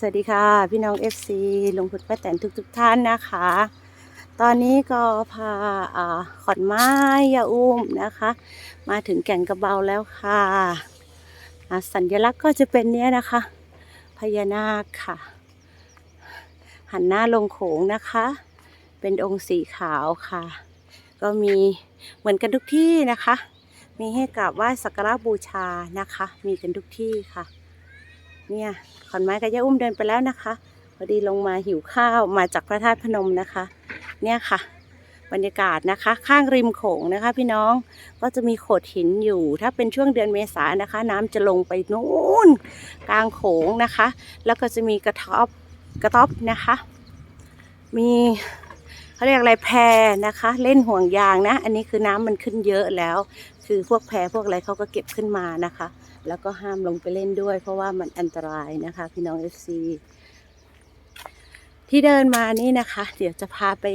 สวัสดีค่ะ พี่น้อง FC ลุงพุทธป้าแตนทุกทุกๆท่านนะคะ ตอนนี้ก็พาอ่าขอนไม้ยาอุ้มนะคะ มาถึงแก่งกระเบาแล้วค่ะสัญลักษณ์ก็จะเป็นเนี้ยนะคะ พญานาคค่ะ หันหน้าลงโขงนะคะ เป็นองค์สีขาวค่ะ ก็มีเหมือนกันทุกที่นะคะ มีให้กราบไหว้สักการะบูชานะคะ มีกันทุกที่ค่ะ เนี่ยขอนไม้กับย่าอุ้มเดินไปแล้วนะคะพอดีลงมาหิวข้าวมาจากพระธาตุพนมนะคะ เนี่ยค่ะ บรรยากาศนะคะ ข้างริมโขงนะคะ พี่น้องก็จะมีโขดหินอยู่ ถ้าเป็นช่วงเดือนเมษานะคะ น้ำจะลงไปนู่นกลางโขงนะคะ แล้วก็จะมีกระท็อบกระต๊อบนะคะ มีเขาเรียกอะไรแพนะคะ เล่นห่วงยางนะ อันนี้คือน้ำมันขึ้นเยอะแล้ว คือพวกแพพวกอะไรเขาก็เก็บขึ้นมานะคะ แล้วก็ห้ามลงไปเล่นด้วย เพราะว่ามันอันตรายนะคะ พี่น้อง FC ที่เดินมานี่นะคะ เดี๋ยวจะพาไป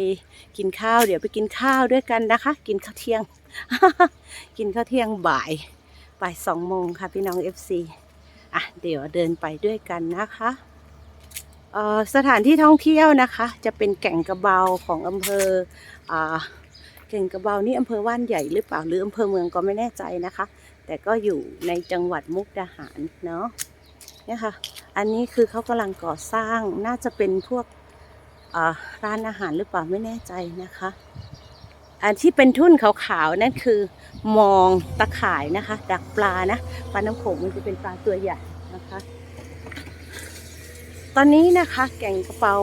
กินข้าว เดี๋ยวไปกินข้าวด้วยกันนะคะ กินข้าวเที่ยง กินข้าวเที่ยงบ่ายบ่ายสองโมงค่ะพี่น้อง FC อะเดี๋ยวเดินไปด้วยกันนะคะสถานที่ท่องเที่ยวนะคะ จะเป็นแก่งกระเบาของอำเภออแก่งกระเบานี่อำเภอว่านใหญ่หรือเปล่าหรืออำเภอเมืองก็ไม่แน่ใจนะคะ แต่ก็อยู่ในจังหวัดมุกดาหารเนาะเนี่ยค่ะ อันนี้คือเขากำลังก่อสร้างน่าจะเป็นพวกร้านอาหารหรือเปล่าไม่แน่ใจนะคะ อันที่เป็นทุ่นขาวๆนั่นคือ มองตะข่ายนะคะ ดักปลานะปลาน้ำโขงมันจะเป็นปลาตัวใหญ่นะคะ ตอนนี้นะคะแก่งกระเปา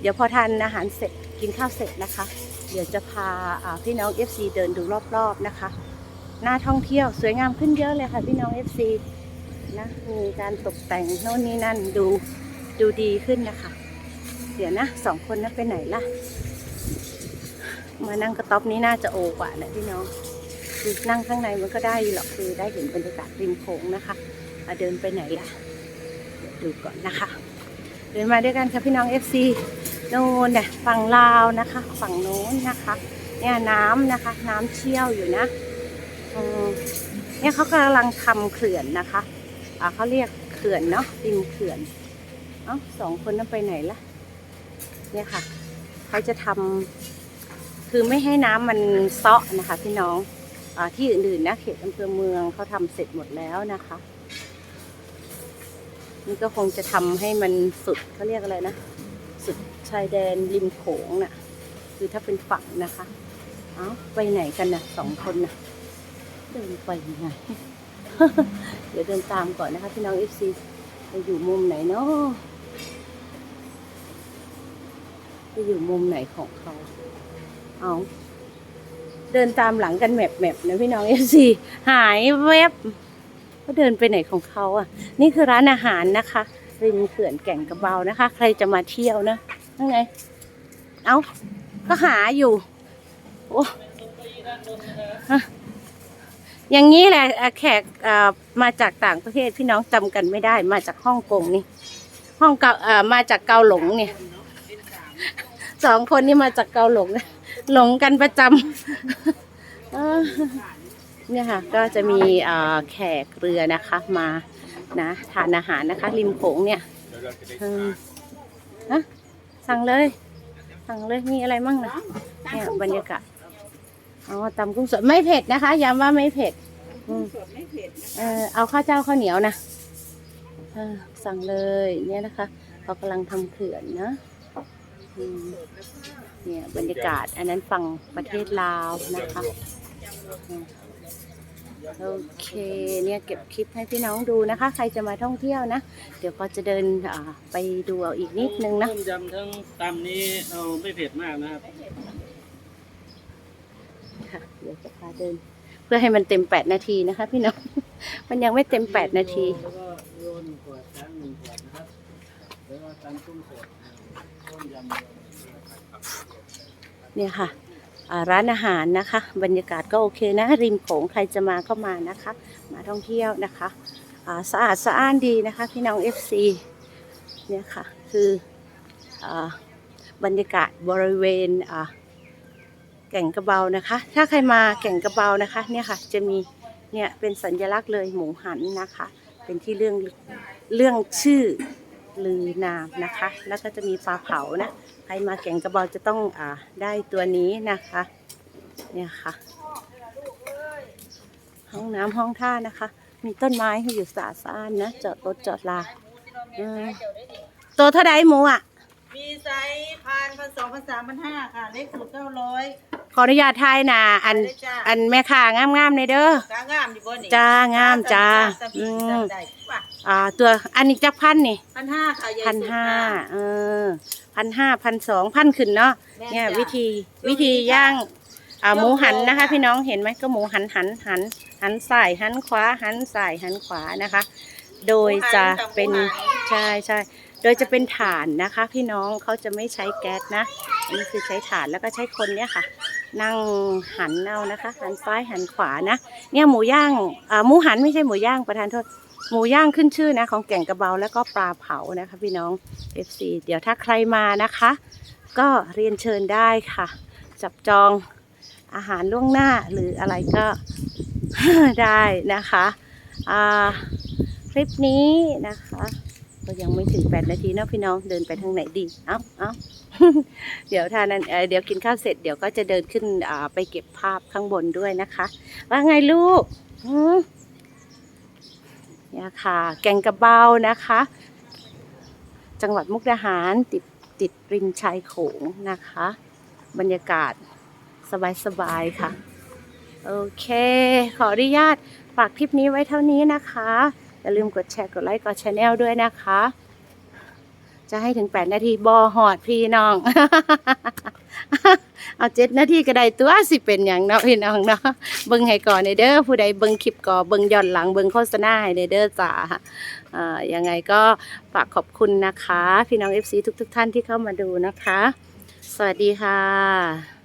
เดี๋ยวพอทานอาหารเสร็จกินข้าวเสร็จนะคะ เดี๋ยวจะพาพี่น้อง FC เดินดูรอบๆนะคะ น้าท่องเที่ยวสวยงามขึ้นเยอะเลยค่ะพี่น้อง FC นะมีการตกแต่งโน่นนี่นั่นดูดูดีขึ้นนะคะ เดี๋ยวนะสองคนนั้นไปไหนล่ะ มานั่งกระต๊อบนี้น่าจะโอกว่านะพี่น้องคือนั่งข้างในมันก็ได้หรอกคือได้เห็นบรรยากาศริมโขงนะคะอะเดินไปไหนล่ะดูก่อนนะคะ เดินมาด้วยกันค่ะพี่น้อง FC โน่นเนี่ยฝั่งลาวนะคะ ฝั่งโน้นนะคะ เนี่ยน้ำนะคะ น้ำเชี่ยวอยู่นะ เนี่ยเขากำลังทำเขื่อนนะคะอ่าเขาเรียกเขื่อนเนาะริมเขื่อนเอ้าสองคนนั้นไปไหนละเนี่ยค่ะเขาจะทำคือไม่ให้น้ำมันเซาะนะคะ พี่น้องอาที่อื่นๆนะเขตอำเภอเมืองเขาทำเสร็จหมดแล้วนะคะนี่ก็คงจะทำให้มันสุดเขาเรียกอะไรนะ สุดชายแดนริมโขงน่ะ คือถ้าเป็นฝั่งนะคะ เอ้าไปไหนกันนะสองคนนะ เดินไปยังไง เดี๋ยวเดินตามก่อนนะคะพี่น้องเอฟซีจะอยู่มุมไหนเนาะจะอยู่มุมไหนของเขา เอาเดินตามหลังกันแมบแมบๆนะพี่น้องเอฟซีหายแวบเขาเดินไปไหนของเขาอะ นี่คือร้านอาหารนะคะริมเขื่อนแก่งกระเบานะคะ ใครจะมาเที่ยวนะนั่นไง เอาก็หาอยู่ โอ้ อย่างนี้แหละแขกมาจากต่างประเทศพี่น้องจำกันไม่ได้ มาจากฮ่องกงนี่ฮ่องเกาอ่ามาจากเกาหลงเนี่ยสองคนนี่มาจากเกาหลงหลงกันประจำเออเนี่ยค่ะก็จะมีแขกเรือนะคะ มานะทานอาหารนะคะ ริมโขงเนี่ยสั่งเลย สั่งเลยมีอะไรมั่งนะเนี่ยบรรยากาศ อ๋อตำกุ้งสดไม่เผ็ดนะคะย้ำว่าไม่เผ็ดอืมเออเอาข้าวเจ้าข้าวเหนียวนะเออสั่งเลยเนี่ยนะคะเขากำลังทำเขื่อนนะอืมเนี่ยบรรยากาศอันนั้นฝั่งประเทศลาวนะคะอืมโอเคเนี่ยเก็บคลิปให้พี่น้องดูนะคะ ใครจะมาท่องเที่ยวนะ เดี๋ยวก็จะเดินอ่าไปดูเอาอีกนิดนึงนะต้มยำทั้งตำนี้เราไม่เผ็ดมากนะครับค่ะ เดี๋ยวจะพาเดิน เพื่อให้มันเต็มแปดนาทีนะคะ พี่น้อง มันยังไม่เต็มแปดนาทีแล้วก็โยนขวดช้างหนึ่งขวดนะครับแล้วก็ตำกุ้งสดต้มยำเนี่ยค่ะอ่าร้านอาหารนะคะ บรรยากาศก็โอเคนะ ริมโขงใครจะมาก็มานะคะ มาท่องเที่ยวนะคะอ่าสะอาดสะอ้านดีนะคะ พี่น้อง FC เนี่ยค่ะ คืออาบรรยากาศบริเวณอ่า แก่งกระเบานะคะ ถ้าใครมาแก่งกระเบานะคะ เนี่ยค่ะ จะมีเนี่ยเป็นสัญลักษณ์เลยหมูหันนะคะ เป็นที่เรื่องเรื่องชื่อลือนามนะคะ แล้วก็จะมีปลาเผานะใครมาแก่งกระเบาจะต้องอ่าได้ตัวนี้นะคะ เนี่ยค่ะ ห้องน้ำห้องท่านะคะ มีต้นไม้ให้อยู่สาสานนะจอดรถจอดลาตัวเท่าไดหมูอะ มีไซส์พันพันสองพันสามพันห้าค่ะ เล็กสุดเก้าร้อย ขออนุญาตทายนะอันได้จ้าอันแม่ค้างามๆในเด้อกางามอยู่บนนี่จ้างามจ้า อือืมมได้ป่ะอ่า ตัวอันนี้จักพันนี่พันห้าค่ะใญ่พันสุดห้าค่ะเออพันห้าพันสองพันขึ้นเนาะแม่เนี่ยจ้ะวิธีดูวิธีดีค่ะย่าง อ่าหมูหันนะคะค่ะพี่น้องเห็นไหมก็หมูหันหันหันหันซ้ายหันขวาหันซ้ายหันขวานะคะ โดยจะเป็นหมูหันใช่ใช่โดยจะเป็นถ่านนะคะ พี่น้องเขาจะไม่ใช้แก๊สนะอันนี่คือใช้ถ่านแล้วก็ใช้คนเนี่ยค่ะ นั่งหันเอานะคะ หันซ้ายหันขวานะ เนี่ยหมูย่างอ่าหมูหันไม่ใช่หมูย่างประธานโทษหมูย่างขึ้นชื่อนะ ของแก่งกระเบาแล้วก็ปลาเผานะคะ พี่น้อง FC เดี๋ยวถ้าใครมานะคะ ก็เรียนเชิญได้ค่ะ จับจองอาหารล่วงหน้าหรืออะไรก็ได้นะคะคลิปนี้นะคะ ก็ยังไม่ถึง8นาทีเนาะพี่น้องเดินไปทางไหนดี เอ้าเอ้าเดี๋ยวทานนั้นเเดี๋ยวกินข้าวเสร็จเดี๋ยวก็จะเดินขึ้นไปเก็บภาพข้างบนด้วยนะคะ ว่าไงลูกเนี่ยค่ะ แกงกระเบานะคะ จังหวัดมุกดาหารติดติดริมชายโขงนะคะ บรรยากาศสบายๆค่ะ โอเค ขออนุญาตฝากคลิปนี้ไว้เท่านี้นะคะ อย่าลืมกดแชร์กดไลค์กดแชร์แนลด้วยนะคะ จะให้ถึง8นาทีบอหอดพี่น้อง เอาเจ็ดนาทีก็ได้ตัวสิเป็นอย่างเนาะพี่น้องเนาะเบิ่งให้ก่อนในเด้อผู้ใดเบิ่งคลิปก่อเบิ่งย้อนหลังเบิ่งโฆษณาให้ในเด้อจ้าอ่ายังไงก็ฝากขอบคุณนะคะ พี่น้อง FC ทุก ๆ ท่านที่เข้ามาดูนะคะ สวัสดีค่ะ